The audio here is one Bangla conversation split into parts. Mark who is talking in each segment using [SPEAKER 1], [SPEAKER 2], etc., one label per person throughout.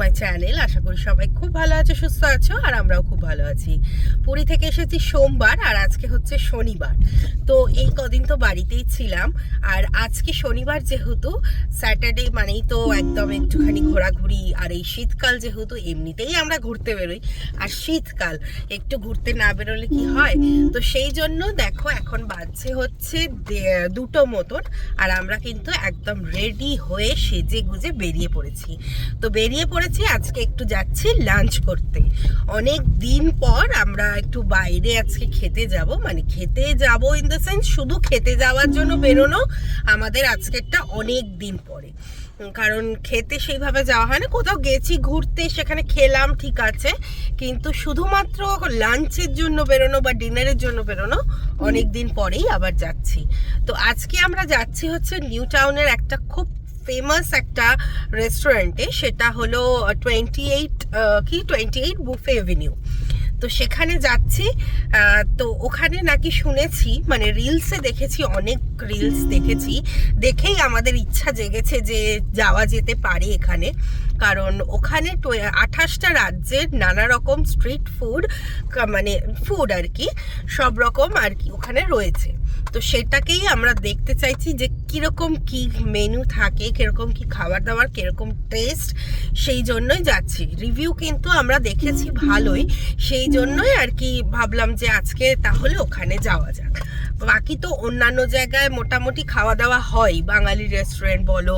[SPEAKER 1] My channel. আশা করি সবাই খুব ভালো আছো, সুস্থ আছো, আর আমরাও খুব ভালো আছি। পুরী থেকে এসেছি সোমবার, আর আজকে হচ্ছে শনিবার। তো এই কদিন তো বাড়িতেই ছিলাম, আর আজকে শনিবার যেহেতু, স্যাটারডে মানেই তো একদম একটুখানি ঘোরাঘুরি, আর এই শীতকাল যেহেতু, এমনিতেই আমরা ঘুরতে বেরোই। আর শীতকাল, একটু ঘুরতে না বেরোলে কি হয়? তো সেই জন্য দেখো, এখন বাজছে হচ্ছে দুটো মতন, আর আমরা কিন্তু একদম রেডি হয়ে সেজে গুজে বেরিয়ে পড়েছি। তো বেরিয়ে পড়েছি আজকে একটু যাচ্ছি লাঞ্চ করতে। অনেক দিন পর আমরা একটু বাইরে আজকে খেতে যাব। মানে খেতে যাব ইন দ্য সেন্স শুধু খেতে যাওয়ার জন্য বেরোনো, আমাদের আজকে একটা অনেক দিন পরে। কারণ খেতে সেইভাবে যাওয়া হয় না। কোথাও গেছি ঘুরতে, সেখানে খেলাম, ঠিক আছে। কিন্তু শুধুমাত্র লাঞ্চের জন্য বেরোনো বা ডিনারের জন্য বেরোনো অনেক দিন পরেই আবার যাচ্ছি। তো আজকে আমরা যাচ্ছি হচ্ছে নিউ টাউনের একটা খুব ফেমাস একটা রেস্টুরেন্টে সেটা হলো টোয়েন্টি এইট কি? টোয়েন্টি এইট বুফে এভিনিউ তো সেখানে যাচ্ছি তো ওখানে নাকি শুনেছি মানে রিলসে দেখেছি, অনেক রিলস দেখেছি। দেখেই আমাদের ইচ্ছা জেগেছে যে যাওয়া যেতে পারে এখানে। কারণ ওখানে আঠাশটা রাজ্যের নানা রকম স্ট্রিট ফুড মানে ফুড আর কি, সব রকম আর কি ওখানে রয়েছে। তো সেটাকেই আমরা দেখতে চাইছি যে কীরকম কি মেনু থাকে, কীরকম কি খাবার দাবার কীরকম টেস্ট সেই জন্যই যাচ্ছি। রিভিউ কিন্তু আমরা দেখেছি ভালোই, সেই জন্যই আর কি ভাবলাম যে আজকে তাহলে ওখানে যাওয়া যাক। বাকি তো অন্যান্য জায়গায় মোটামুটি খাওয়া দাওয়া হয়। বাঙালি রেস্টুরেন্ট বলো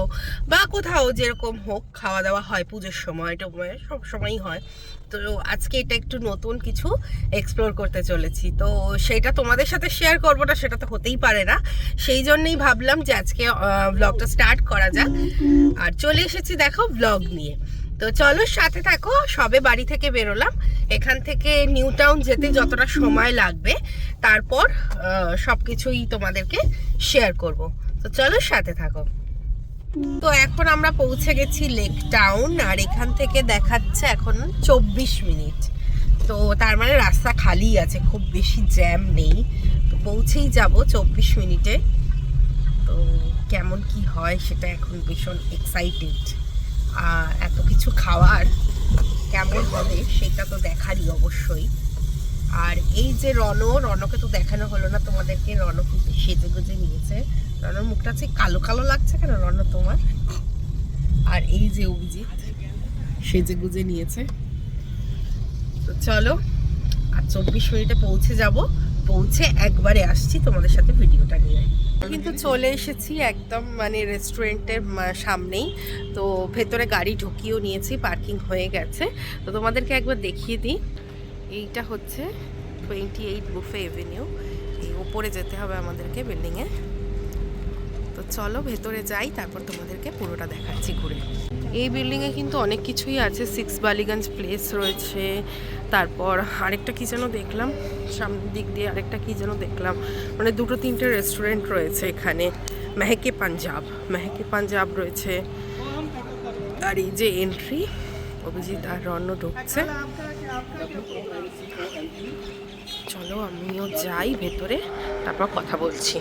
[SPEAKER 1] বা কোথাও যেরকম হোক খাওয়া দাওয়া হয় পুজোর সময় টময় সব সময়ই হয়। তো আজকে এটা একটু নতুন কিছু এক্সপ্লোর করতে চলেছি। তো সেটা তোমাদের সাথে শেয়ার করব না সেটা তো হতেই পারে না। সেই জন্যই ভাবলাম যে আজকে ব্লগটা স্টার্ট করা যাক। আর চলে এসেছি দেখো ব্লগ নিয়ে। তো চলো সাথে থাকো, সবে বাড়ি থেকে বেরোলাম। এখান থেকে নিউ টাউন যেতে যতটা সময় লাগবে, তারপর সব কিছুই তোমাদেরকে শেয়ার করব। তো চলো সাথে থাকো। তো এখন আমরা পৌঁছে গেছি লেক টাউন আর এখান থেকে দেখাচ্ছে এখন চব্বিশ মিনিট। তো তার মানে রাস্তা খালি আছে, খুব বেশি জ্যাম নেই। তো পৌঁছেই যাব চব্বিশ মিনিটে। তো কেমন কি হয় সেটা এখন ভীষণ এক্সাইটেড এত কিছু খাওয়ার কেমন হবে সেটা তো দেখারই অবশ্যই। আর এই যে রণ, রণকে তো দেখানো হলো না, তোমাদেরকে রণ সেজে গুজে নিয়েছে। রণর মুখটা হচ্ছে কালো কালো লাগছে কেন, রণ তোমার? আর এই যে অভিজিৎ, সেজে গুজে নিয়েছে। তো চলো, আর চব্বিশ মিনিটে পৌঁছে যাব। পৌঁছে একবারে আসছি তোমাদের সাথে ভিডিওটা নিয়ে। কিন্তু চলে এসেছি একদম মানে রেস্টুরেন্টের সামনেই। তো ভেতরে গাড়ি ঢুকিয়েও নিয়েছি পার্কিং হয়ে গেছে। তো তোমাদেরকে একবার দেখিয়ে দিই। এইটা হচ্ছে টোয়েন্টি এইট বুফে এভিনিউ এই ওপরে যেতে হবে আমাদেরকে বিল্ডিংয়ে তো চলো ভেতরে যাই, তারপর তোমাদেরকে পুরোটা দেখাচ্ছি ঘুরে। এই বিল্ডিংয়ে কিন্তু অনেক কিছুই আছে। সিক্স বালিগঞ্জ প্লেস রয়েছে। তারপর আরেকটা কী যেন দেখলাম? সামনের দিক দিয়ে আরেকটা কী যেন দেখলাম? মানে দুটো তিনটে রেস্টুরেন্ট রয়েছে এখানে। মেহেকে পাঞ্জাব। মেহেকে পাঞ্জাব রয়েছে। আর এই যে এন্ট্রি অভিজিৎ আর রণ্য ঢুকছে। চলো আমিও যাই ভেতরে, তারপর কথা বলছি।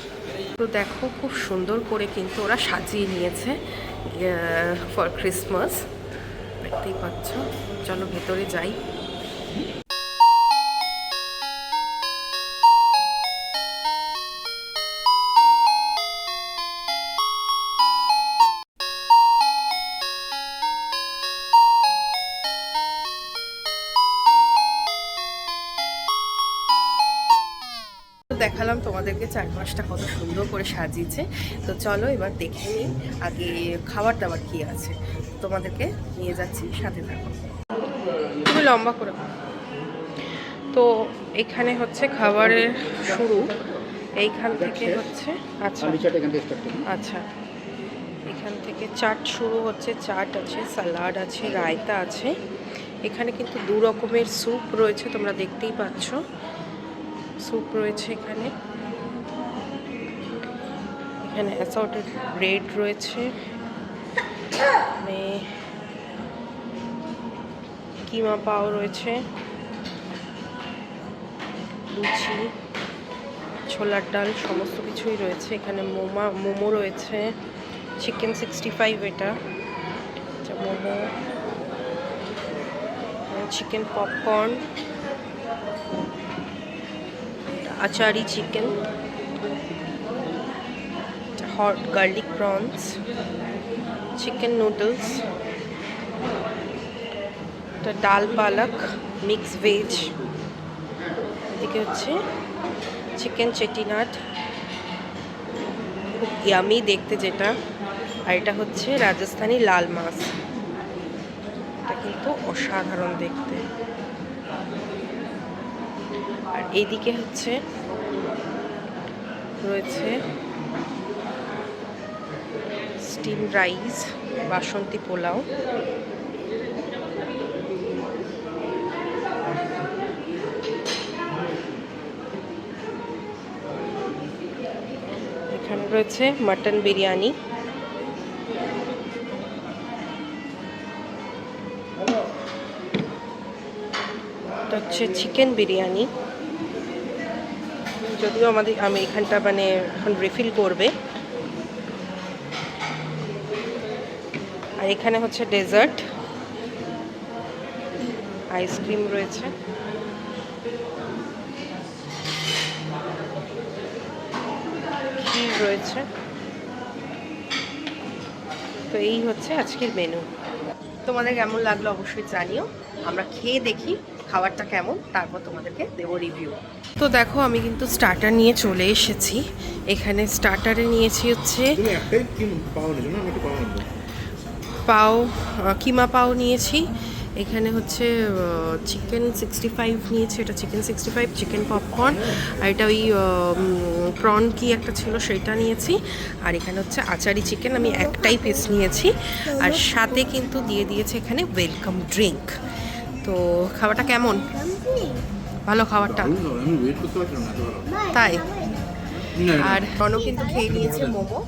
[SPEAKER 1] তো দেখো খুব সুন্দর করে কিন্তু ওরা সাজিয়ে নিয়েছে ফর ক্রিসমাস দেখতেই পাচ্ছ। চলো ভেতরে যাই। দেখালাম তোমাদেরকে চারপাশটা কত সুন্দর করে সাজিয়েছে তো চলো এবার দেখে নিই আগে খাবার দাবার কি আছে তোমাদেরকে নিয়ে যাচ্ছি, সাথে থাকো তুমি লম্বা করে। তো এখানে হচ্ছে খাবারের শুরু। এইখান থেকে হচ্ছে আচ্ছা। আচ্ছা। এখান থেকে চাট শুরু হচ্ছে। চাট আছে স্যালাড আছে রায়তা আছে। এখানে কিন্তু দু রকমের স্যুপ রয়েছে তোমরা দেখতেই পাচ্ছ। স্যুপ রয়েছে এখানে। এখানে অ্যাসর্টেড ব্রেড রয়েছে। কিমা পাও রয়েছে। লুচি ছোলার ডাল সমস্ত কিছুই রয়েছে এখানে। মোমা মোমো রয়েছে। চিকেন সিক্সটি ফাইভ এটা। আচ্ছা, momo. Chicken popcorn achari chicken hot garlic prawns chicken noodles dal palak mix veg এদিকে হচ্ছে চিকেন চেটিনাট। খুব ইয়ামি দেখতে যেটা। আর এটা হচ্ছে রাজস্থানি লাল মাছ। এটা কিন্তু অসাধারণ দেখতে। আর এইদিকে হচ্ছে রয়েছে স্টিম রাইস বাসন্তী পোলাও। রয়েছে মাটন বিরিয়ানি। এটা হচ্ছে চিকেন বিরিয়ানি। যদিও আমাদের, আমি এখানটা মানে এখন রিফিল করবে। আর এখানে হচ্ছে ডেজার্ট আইসক্রিম রয়েছে। রয়েছে তো এই হচ্ছে আজকের মেনু তোমাদের কেমন লাগল অবশ্যই জানিও। আমরা খেয়ে দেখি খাবারটা কেমন তারপর তোমাদেরকে দেবো রিভিউ তো দেখো আমি কিন্তু স্টার্টার নিয়ে চলে এসেছি। এখানে স্টার্টারে নিয়েছি হচ্ছে
[SPEAKER 2] পাও
[SPEAKER 1] কিমা পাও নিয়েছি। এখানে হচ্ছে চিকেন সিক্সটি ফাইভ নিয়েছে এটা chicken sixty five chicken popcorn আর এটা ওই প্রন কি একটা ছিল সেটা নিয়েছি। আর এখানে হচ্ছে আচারি চিকেন আমি একটাই পিস নিয়েছি। আর সাথে কিন্তু দিয়ে দিয়েছে এখানে ওয়েলকাম ড্রিঙ্ক তো খাবারটা কেমন? ভালো খাবারটা? তাই? আর রনও কিন্তু খেয়ে নিয়েছে মোমো।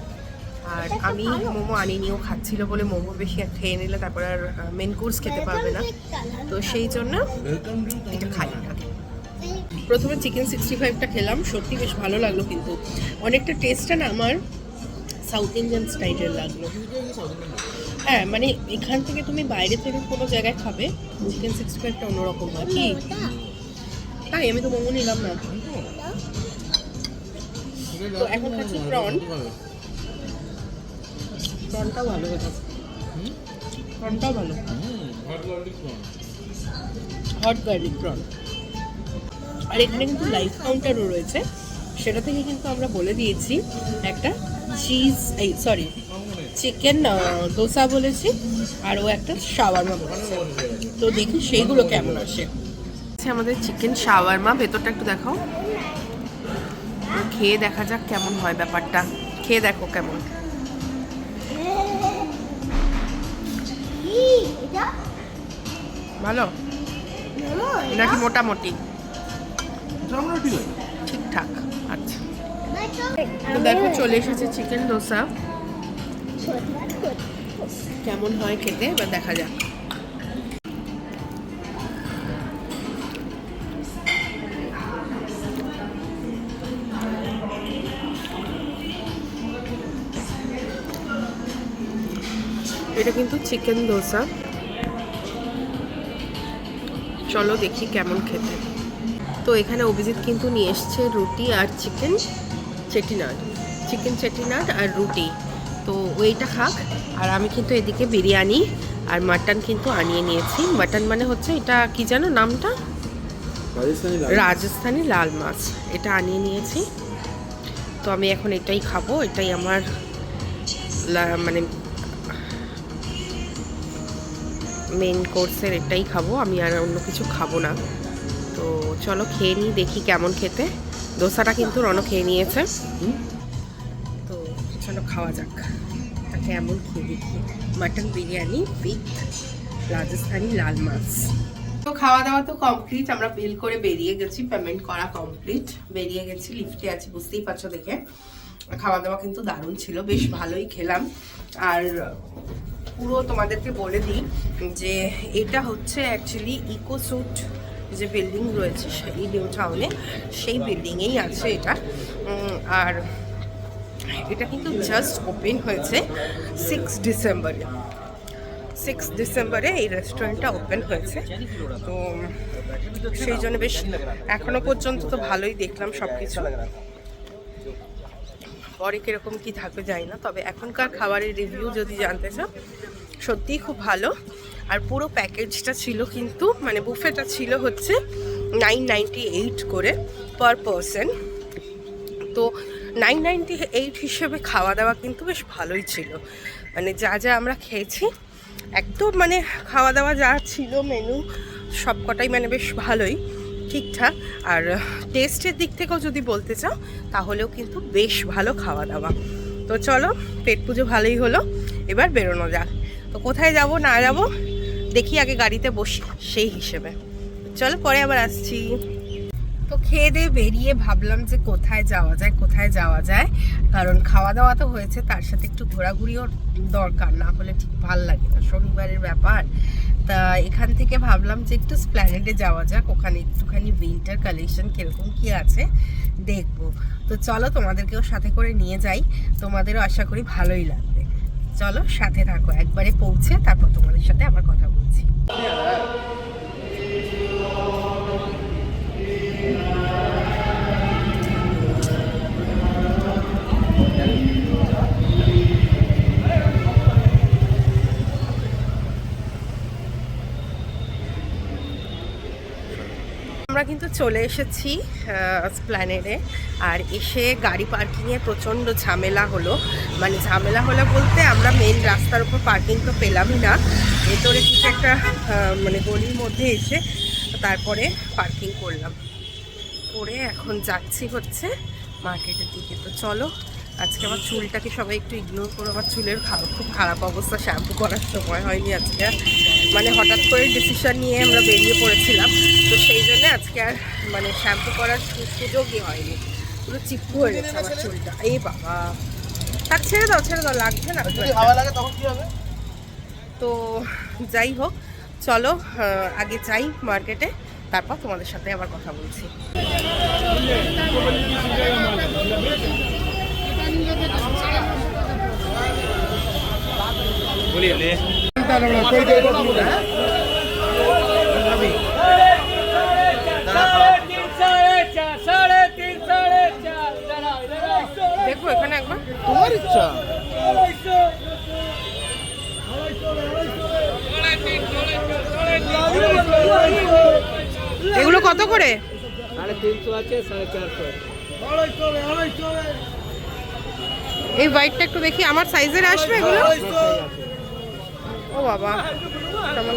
[SPEAKER 1] আর আমি মোমো আনিনিও খাচ্ছিল বলে মোমো বেশি খেয়ে নিলে তারপর আর মেন কোর্স খেতে পারবে না। তো সেই জন্য এটা খাই আগে। প্রথমে চিকেন সিক্সটি ফাইভটা খেলাম, সত্যি বেশ ভালো লাগল কিন্তু। অনেকটা টেস্টটা না আমার সাউথ ইন্ডিয়ান স্টাইলের লাগল। হ্যাঁ মানে এখান থেকে তুমি বাইরে থেকে কোনো জায়গায় খাবে চিকেন সিক্সটি ফাইভটা অন্যরকম হয়। কি? তাই, আমি তো মোমো নিলাম না। তো এখন খাচ্ছি prawn। প্রনটাও ভালো হয়েছে ভালো। হট গার্লিক প্রন আর এখানে কিন্তু লাইভ কাউন্টারও রয়েছে। সেটা থেকে কিন্তু আমরা বলে দিয়েছি একটা চিজ এই সরি চিকেন দোসা বলেছি, আর ও একটা শাওয়ারমা বলেছে। তো দেখি সেইগুলো কেমন আসে। আমাদের চিকেন শাওয়ারমা ভেতরটা একটু দেখাও। খেয়ে দেখা যাক কেমন হয় ব্যাপারটা। খেয়ে দেখো কেমন। ভালো? নাকি মোটামুটি? ঠিকঠাক আচ্ছা। দেখো, চলে এসেছে চিকেন দোসা। কেমন হয় খেতে? এবার দেখা যাক। এটা কিন্তু চিকেন দোসা। চলো দেখি কেমন খেতে। তো এখানে অভিজিৎ কিন্তু নিয়ে এসছে রুটি আর চিকেন চেটিনাট চিকেন চেটিনাট আর রুটি। তো ওইটা খাক আর আমি কিন্তু এদিকে বিরিয়ানি আর মাটন কিন্তু আনিয়ে নিয়েছি। মাটন মানে হচ্ছে এটা কি জানো নামটা?
[SPEAKER 2] রাজস্থানি
[SPEAKER 1] রাজস্থানি লাল মাছ এটা আনিয়ে নিয়েছি। তো আমি এখন এটাই খাব এটাই আমার মানে মেন কোর্সের এটাই খাব আমি আর অন্য কিছু খাব না। তো চলো খেয়ে নিই দেখি কেমন খেতে। দোসাটা কিন্তু রণ খেয়ে নিয়েছে। তো চলো খাওয়া যাক। তা কেমন খেয়ে দেখি। Mutton biryani with Rajasthani laal maas. তো খাওয়া দাওয়া তো কমপ্লিট আমরা বিল করে বেরিয়ে গেছি পেমেন্ট করা কমপ্লিট বেরিয়ে গেছি লিফটে আছি বুঝতেই পারছ দেখে। খাওয়া দাওয়া কিন্তু দারুণ ছিল বেশ ভালোই খেলাম। আর পুরো তোমাদেরকে বলে দিই যে এটা হচ্ছে অ্যাকচুয়ালি ইকোসুট যে বিল্ডিং রয়েছে সেই নিউ টাউনে সেই বিল্ডিংয়েই আছে এটা। আর এটা কিন্তু জাস্ট ওপেন হয়েছে সিক্স ডিসেম্বরে সিক্স ডিসেম্বরে এই রেস্টুরেন্টটা ওপেন হয়েছে। তো সেই জন্য বেশ এখনও পর্যন্ত তো ভালোই দেখলাম সব কিছু পরে কীরকম কী থাকবে জানি না, তবে এখনকার খাবারের রিভিউ যদি জানতে চাও সত্যিই খুব ভালো। আর পুরো প্যাকেজটা ছিল কিন্তু মানে বুফেটা ছিল হচ্ছে নাইন নাইনটি এইট করে পার পারসন তো নাইন নাইনটি এইট হিসেবে খাওয়া দাওয়া কিন্তু বেশ ভালোই ছিল। মানে যা যা আমরা খেয়েছি, একদম মানে খাওয়া দাওয়া যা ছিল মেনু সব কটাই মানে বেশ ভালোই, ঠিকঠাক। আর টেস্টের দিক থেকেও যদি বলতে চাও, তাহলেও কিন্তু বেশ ভালো খাওয়া দাওয়া। তো চলো, পেট পুজো ভালোই হলো, এবার বেরোনো যাক। তো কোথায় যাব, না যাব, দেখি আগে গাড়িতে বসি, সেই হিসেবে। চলো পরে আবার আসছি। তো খেয়ে দিয়ে বেরিয়ে ভাবলাম যে কোথায় যাওয়া যায়, কোথায় যাওয়া যায়। কারণ খাওয়া দাওয়া তো হয়েছে, তার সাথে একটু ঘোরাঘুরিও দরকার, না হলে ঠিক ভালো লাগে না, শনিবারের ব্যাপার। তা এখান থেকে ভাবলাম যে একটু স্প্ল্যানেডে যাওয়া যাক, ওখানে একটুখানি উইন্টার কালেকশন কীরকম কি আছে, দেখব। তো চলো তোমাদেরকেও সাথে করে নিয়ে যাই, তোমাদেরও আশা করি ভালোই লাগবে। চলো সাথে থাকো একবারে পৌঁছে তারপর তোমাদের সাথে আবার কথা বলছি। আমরা কিন্তু চলে এসেছি স্প্ল্যানেডে আর এসে গাড়ি পার্কিংয়ে প্রচণ্ড ঝামেলা হলো। মানে ঝামেলা হলো বলতে আমরা মেন রাস্তার উপর পার্কিং তো পেলামই না। ভেতরে কিছু একটা মানে গলির মধ্যে এসে তারপরে পার্কিং করলাম। করে এখন যাচ্ছি হচ্ছে মার্কেটের দিকে। তো চলো আজকে আমার চুলটাকে সবাই একটু ইগনোর করো আমার চুলের খুব খারাপ অবস্থা শ্যাম্পু করার সময় হয়নি আজকে। আর। মানে হঠাৎ করে ডিসিশন নিয়ে আমরা বেরিয়ে পড়েছিলাম। তো সেই জন্য আজকে আর মানে শ্যাম্পু করার সুযোগই হয়নি। পুরো চিপকু হয়ে গেছে আমার চুলটা। এই বাবা। তার ছেড়ে দাও ছেড়ে দাও লাগছে না।
[SPEAKER 2] হবে?
[SPEAKER 1] তো যাই হোক চলো আগে যাই মার্কেটে তারপর তোমাদের সাথে আবার কথা বলছি। দেখব এখানে একবার।
[SPEAKER 2] তোমার ইচ্ছা।
[SPEAKER 1] এগুলো কত করে?
[SPEAKER 3] সাড়ে তিনশো আছে সাড়ে চারশো।
[SPEAKER 1] এই হোয়াইটটা একটু দেখি আমার সাইজের আসবে এগুলো? ও বাবা কেমন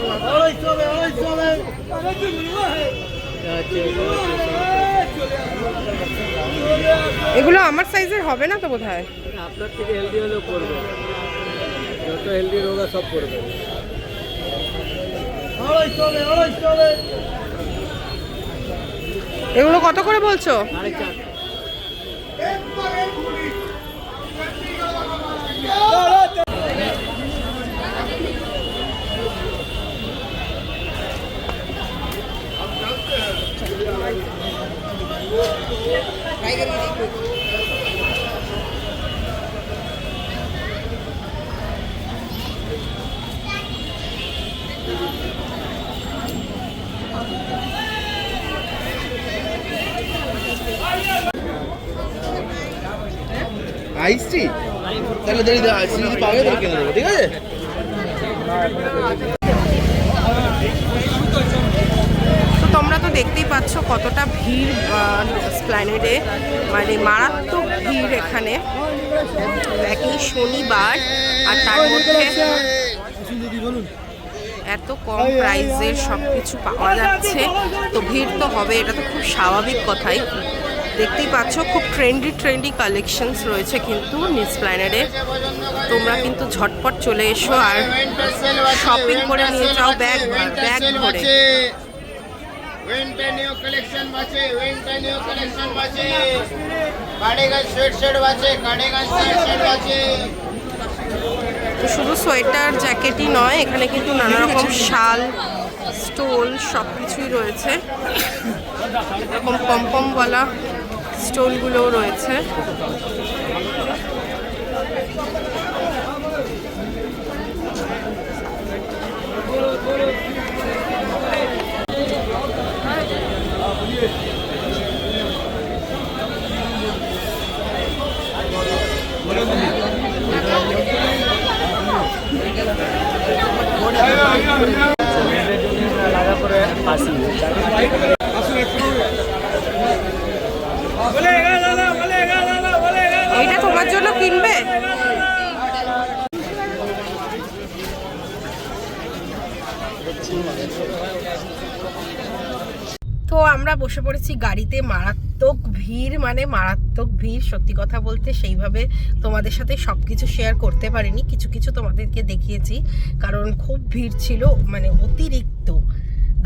[SPEAKER 1] এগুলো আমার সাইজের হবে না তো বোধ হয়
[SPEAKER 3] আপনার থেকে হেলদি হলেও করবে। যত হেলদি রোগা সব করবে।
[SPEAKER 1] এগুলো কত করে বলছো?
[SPEAKER 3] সাড়ে চার
[SPEAKER 2] আইসটি তাহলে দেরি আইসটি যদি পাবে তাহলে কিনে দেবো ঠিক আছে
[SPEAKER 1] তো তোমরা তো দেখতেই পাচ্ছ কতটা ভিড় স্প্ল্যানেডে মানে মারাত্মক ভিড় এখানে। একই শনিবার, আর তার মধ্যে এত কম প্রাইসের সব কিছু পাওয়া যাচ্ছে। তো ভিড় তো হবে, এটা তো খুব স্বাভাবিক কথাই। দেখতেই পাচ্ছ, খুব ট্রেন্ডি ট্রেন্ডি কালেকশনস রয়েছে কিন্তু নিস প্ল্যানেডে তোমরা কিন্তু ঝটপট চলে এসো আর শপিং করে নিয়ে যাও ব্যাগ ব্যাগ ভরে।
[SPEAKER 4] विंटर न्यू कलेक्शन वाचे विंटर न्यू कलेक्शन वाचे काडेगंज स्वेट शर्ट वाचे काडेगंज स्वेट शर्ट वाचे
[SPEAKER 1] তো শুধু সোয়েটার জ্যাকেটই নয় এখানে কিন্তু নানা রকম শাল স্টোল সব কিছুই রয়েছে এরকম পমপমওয়ালা স্টোলগুলোও রয়েছে
[SPEAKER 3] মেয়েদের
[SPEAKER 1] you. গাড়িতে মারাত্মক ভিড় মানে মারাত্মক ভিড়, সত্যি কথা বলতে সেইভাবে তোমাদের সাথে সব কিছু শেয়ার করতে পারিনি। কিছু কিছু তোমাদেরকে দেখিয়েছি, কারণ খুব ভিড় ছিল মানে অতিরিক্ত,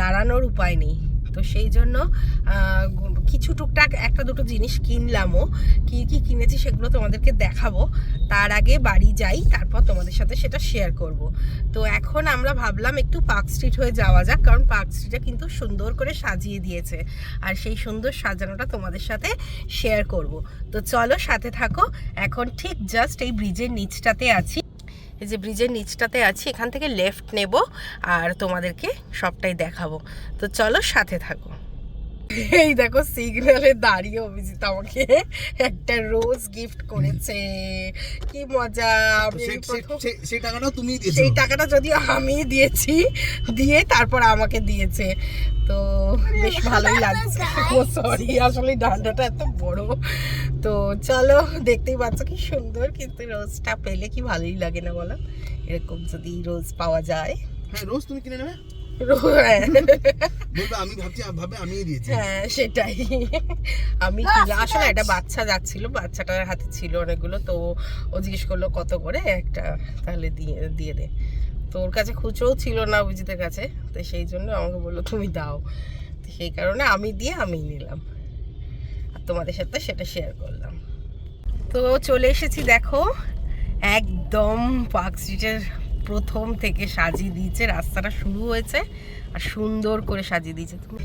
[SPEAKER 1] দাঁড়ানোর উপায় নেই। তো সেই জন্য কিছু টুকটাক একটা দুটো জিনিস কিনলামও। কি কি কিনেছি সেগুলো তোমাদেরকে দেখাবো। তার আগে বাড়ি যাই, তারপর তোমাদের সাথে সেটা শেয়ার করব। তো এখন আমরা ভাবলাম একটু পার্ক স্ট্রিট হয়ে যাওয়া যাক, কারণ পার্ক স্ট্রিটটা কিন্তু সুন্দর করে সাজিয়ে দিয়েছে। আর সেই সুন্দর সাজানোটা তোমাদের সাথে শেয়ার করব। তো চলো সাথে থাকো। এখন ঠিক জাস্ট এই ব্রিজের নিচটাতে আছি। এই যে ব্রিজের নিচটাতে আছি, এখান থেকে লেফট নেব আর তোমাদেরকে সবটাই দেখাবো। তো চলো সাথে থাকো। এই দেখো সিগন্যালে দাঁড়িয়ে অভিজিৎ আমাকে একটা রোজ গিফট করেছে। কি মজা
[SPEAKER 2] সেই টাকাটাও তুমি দিয়েছ।
[SPEAKER 1] সেই টাকাটা যদিও আমি দিয়েছি দিয়ে তারপর আমাকে দিয়েছে। তো বেশ ভালোই লাগছে। ও সরি আসলে ডান্ডাটা এত বড়। তো চলো দেখতেই পাচ্ছ কি সুন্দর কিন্তু রোজটা পেলে কি ভালোই লাগে না বলো? এরকম যদি রোজ পাওয়া যায়।
[SPEAKER 2] হ্যাঁ রোজ তুমি কিনে নেবে? আমি ভাবছি ভাবে আমিই দিয়েছি।
[SPEAKER 1] হ্যাঁ সেটাই। আমি কিনলাম আসলে একটা বাচ্চা যাচ্ছিল বাচ্চাটার হাতে ছিল অনেকগুলো তো ও জিজ্ঞেস করল কত করে? একটা তাহলে দিয়ে দিয়ে দে। তো ওর কাছে খুচরোও ছিল না অভিজিতের কাছে তো সেই জন্য আমাকে বলল তুমি দাও। তো সেই কারণে আমি দিয়ে আমি নিলাম। আর তোমাদের সাথে সেটা শেয়ার করলাম। তো চলে এসেছি দেখো একদম পার্ক স্ট্রিটের প্রথম থেকে সাজিয়ে দিয়েছে রাস্তাটা শুরু হয়েছে আর সুন্দর করে সাজিয়ে দিয়েছে। তুমি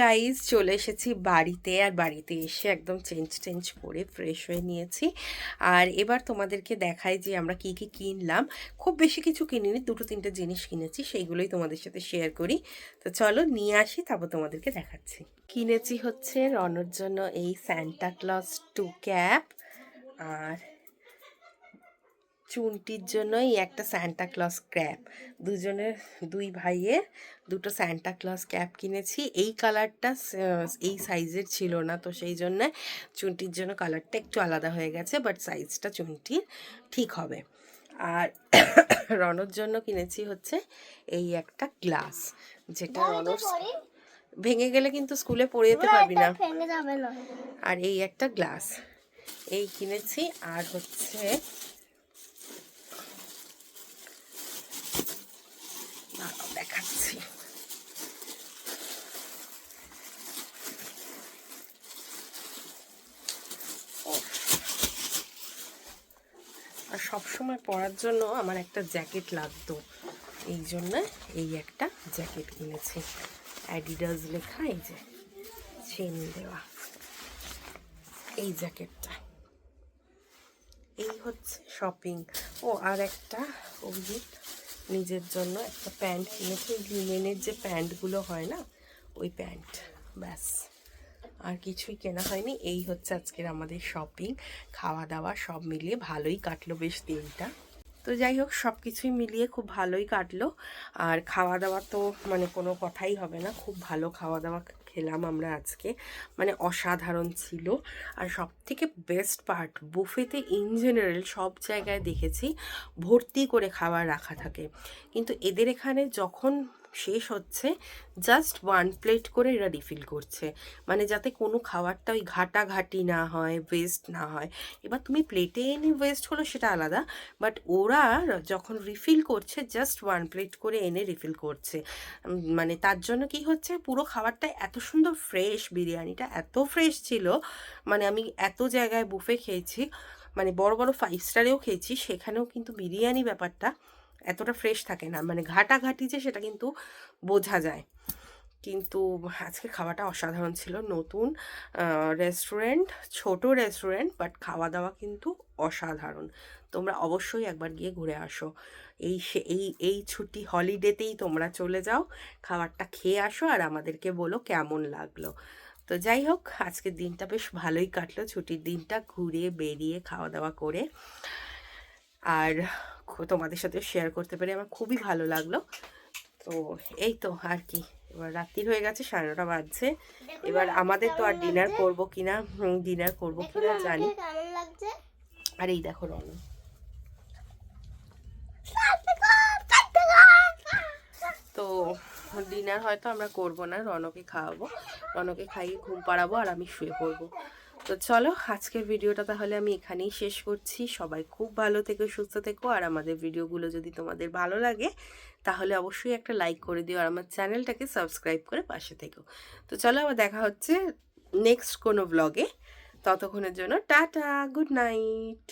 [SPEAKER 1] গাইজ চলে এসেছি বাড়িতে আর বাড়িতে এসে একদম চেঞ্জ টেঞ্জ করে ফ্রেশ হয়ে নিয়েছি। আর এবার তোমাদেরকে দেখাই যে আমরা কি কি কিনলাম। খুব বেশি কিছু কিনিনি, দুটো তিনটে জিনিস কিনেছি, সেইগুলোই তোমাদের সাথে শেয়ার করি। তো চলো নিয়ে আসি, তারপর তোমাদেরকে দেখাচ্ছি। কিনেছি হচ্ছে রনর জন্য এই স্যান্টা ক্লজ টু ক্যাপ আর চুনটির জন্যই একটা স্যান্টা ক্লজ ক্যাপ দুজনের দুই ভাইয়ের দুটো স্যান্টা ক্লজ ক্যাপ কিনেছি। এই কালারটা এই সাইজের ছিল না তো সেই জন্য চুনটির জন্য কালারটা একটু আলাদা হয়ে গেছে বাট সাইজটা চুনটির ঠিক হবে। আর রনর জন্য কিনেছি হচ্ছে এই একটা গ্লাস যেটা রনর ভেঙে গেলে কিন্তু স্কুলে পড়ে যেতে পারবি না। আর এই একটা গ্লাস এই কিনেছি। আর হচ্ছে দেখাচ্ছি। আর সবসময় পরার জন্য আমার একটা জ্যাকেট লাগতো। এই জন্য এই একটা জ্যাকেট কিনেছি। অ্যাডিডাস লেখা, এই যে চেন দেওয়া। এই জ্যাকেটটা। এই হচ্ছে শপিং ও, আর একটা অভিজিৎ। নিজের জন্য একটা প্যান্ট কিনেছি। লিনেনের যে প্যান্টগুলো হয় না, ওই প্যান্ট, ব্যাস। আর কিছুই কেনা হয়নি। এই হচ্ছে আজকের আমাদের শপিং খাওয়া দাওয়া সব মিলিয়ে ভালোই কাটলো বেশ দিনটা। তো যাই হোক, সব কিছুই মিলিয়ে খুব ভালোই কাটলো। আর খাওয়া দাওয়া তো মানে কোনো কথাই হবে না। খুব ভালো খাওয়া দাওয়া খেলাম আমরা আজকে। মানে অসাধারণ ছিল। আর সব থেকে বেস্ট পার্ট বুফেতে ইন জেনারেল সব জায়গায় দেখেছি ভর্তি করে খাবার রাখা থাকে। কিন্তু এদের এখানে যখন শেষ হচ্ছে। জাস্ট ওয়ান প্লেট করে এরা রিফিল করছে। মানে যাতে কোনো খাবারটা ওই ঘাটাঘাটি না হয় ওয়েস্ট না হয়। এবার তুমি প্লেটে এনে ওয়েস্ট হলো সেটা আলাদা। বাট ওরা যখন রিফিল করছে জাস্ট ওয়ান প্লেট করে এনে রিফিল করছে। মানে তার জন্য কি হচ্ছে? পুরো খাবারটা এত সুন্দর ফ্রেশ বিরিয়ানিটা এত ফ্রেশ ছিল। মানে আমি এত জায়গায় বুফে খেয়েছি। মানে বড় বড় ফাইভ স্টারেও খেয়েছি। সেখানেও কিন্তু বিরিয়ানি ব্যাপারটা এতটা ফ্রেশ থাকে না। মানে ঘাটাঘাটি যে সেটা কিন্তু বোঝা যায়। কিন্তু আজকে খাওয়াটা অসাধারণ ছিল। নতুন রেস্টুরেন্ট ছোট রেস্টুরেন্ট বাট খাওয়া দাওয়া কিন্তু অসাধারণ। তোমরা অবশ্যই একবার গিয়ে ঘুরে আসো। এই সে- এই এই ছুটি হলিডেতেই তোমরা চলে যাও, খাবারটা খেয়ে আসো আর আমাদেরকে বলো কেমন লাগল। তো যাই হোক, আজকের দিনটা বেশ ভালোই কাটলো। ছুটির দিনটা ঘুরে বেরিয়ে খাওয়া দাওয়া করে। আর তোমাদের সাথে শেয়ার করতে পেরে আমার খুবই ভালো লাগল। তো এই তো আর কি এবার রাত্রি হয়ে গেছে সাড়ে নটা বাজছে। এবার আমাদের তো আর ডিনার করব কিনা ডিনার করব কিনা জানি। আর এই দেখো রন তো ডিনার হয়তো আমরা করব না রনকে খাওয়াবো। রনকে খাইয়ে ঘুম পাড়াবো আর আমি শুয়ে পড়ব। তো চলো, আজকের ভিডিওটা তাহলে আমি এখানেই শেষ করছি। সবাই খুব ভালো থেকো, সুস্থ থেকো। আর আমাদের ভিডিওগুলো যদি তোমাদের ভালো লাগে, তাহলে অবশ্যই একটা লাইক করে দিও। আর আমার চ্যানেলটাকে সাবস্ক্রাইব করে পাশে থেকো। তো চলো, আবার দেখা হচ্ছে নেক্সট কোনো ব্লগে ততক্ষণের জন্য টাটা, গুড নাইট।